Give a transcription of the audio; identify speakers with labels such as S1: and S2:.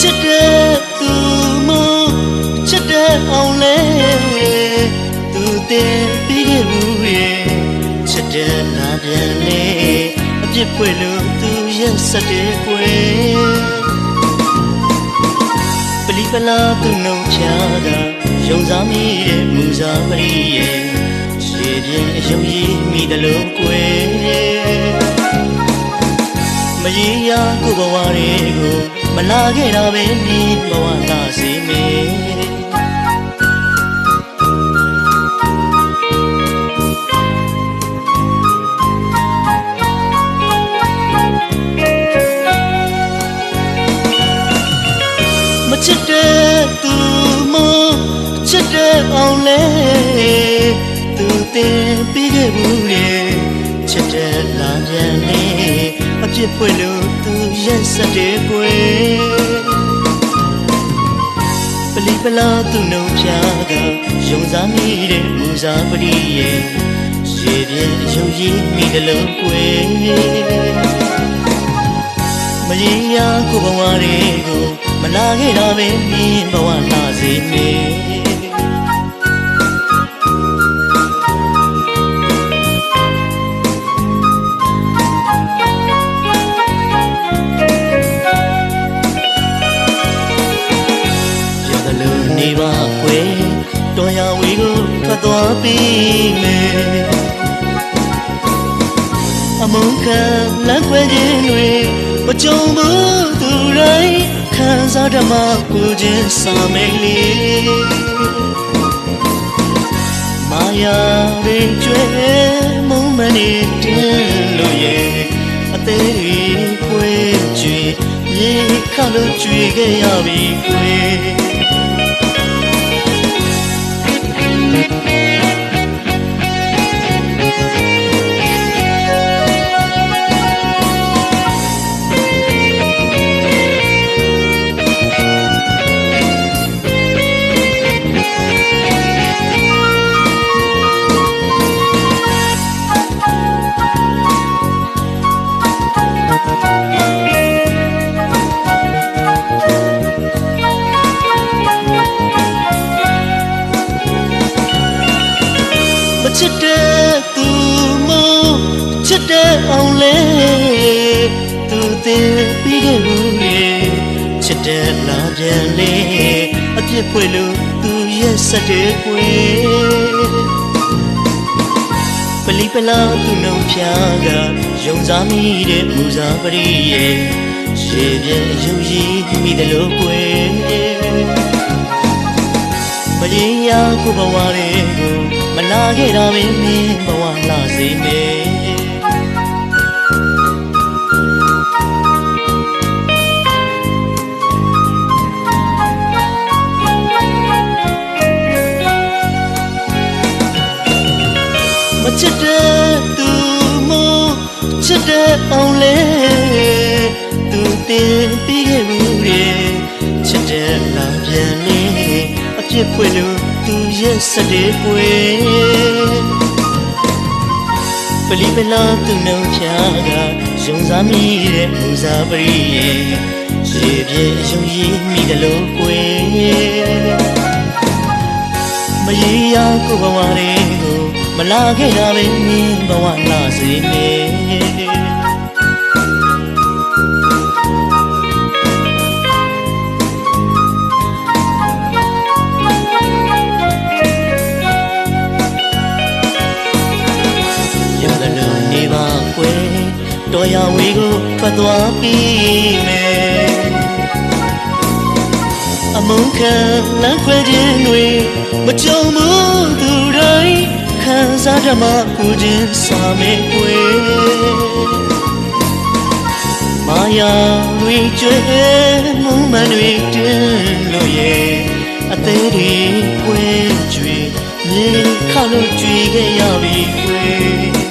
S1: ချစ်တဲ့သူမချစ်တဲ့အောင်လဲသူတင်ပြီးခဲ့ဘူးရဲ့ချစ်တဲ့နာပြန်လဲအပြစ်ပွေလို့သူရက်စတဲ့ကွယ်ပလီပလာသူနှုတ်ဖြာကရုံစားမိတဲ့မူစားပရိရဲ့ရှည်ပြင်းအယုံကြီးမိတယ်လို့ကွယ်မရေရာကိုဘဝတွေကို မလာခဲ့တာပဲဒီဘဝလာစီမေမချစ်တဲ့သူမချစ်တဲ့အောင်လဲသူတင်ပြီးခဲ့ဘူးလေချစ်တဲ့လာပြန်လေအပြစ်ဖွယ်လို့သူရက် စက်တဲ့ကွယ်ပလီပလာသူနှုတ်ချာကယုံစားမိတဲ့မူစားပရိရဲ့ရေပြင်းယုံကြည်မိတယ်လို့ကွယ်မရေရာကိုဘဝတွေကိုမလာခဲ့တော့ပဲမြင်ဘဝလာစေမေ ခံလက်ခွဲခြင်းတွေမကြုံဘူးသူတိုင်းခံစားဓမ္မကိုခြင်းစာမိတ်လေးမာယာတွေကျွဲမုံမနေတင်းလို့ရဲ့အသေးတွေခွေကြွေရေခါလို့ကြွေခဲ့ရပြီခွေ အောင်လဲသူတင်ပြီးခဲ့ဘူးလေချစ်တဲ့လာပြန်လေအပြစ်ဖွယ်လို့သူရဲ့စတဲ့ကွယ်ပလီပလာသူနှုတ်ဖြာကယုံစားမိတဲ့မူစားပရိရဲ့ရေပြည့်ယုံကြည်မိတယ်လို့ကွယ်မရေရာကိုဘဝတွေကိုမလာခဲ့တာပဲမင်းဘဝလာစေမေမ သူမချစ်တဲ့အောင်လေသူတင်ပြီးခဲ့ဘူးလေချစ်တဲ့လာပြန်လေအပြစ်ဖွယ်လို့သူရဲ့စတဲ့ကွယ်ပလီပလာသူနှုတ်ချာကယုံစားမိတဲ့မူစားပရိရဲ့ရေပြည့်ယုံကြည်မိတယ်လို့ကွယ်မရေရာကိုဘဝတွေကို မလာခဲ့တာပဲမြင်ဘဝလာစေမေရသလိုနေပါကွယ်တော်ရဝေကိုထွက်သွားပြီးမယ်အမုန်းခံလမ်းခွဲခြင်းတွေမကြုံဘူးသူတိုင်း ခံစားဓမ္မကိုခြင်းစာမေကွယ်မာယာတွေကျွဲမုံမန်တွေတင်းလို့ရဲ့အသေးတွေကွယ်ကျွေမြေခါလို့ကျွေခဲ့ရပြီကွယ်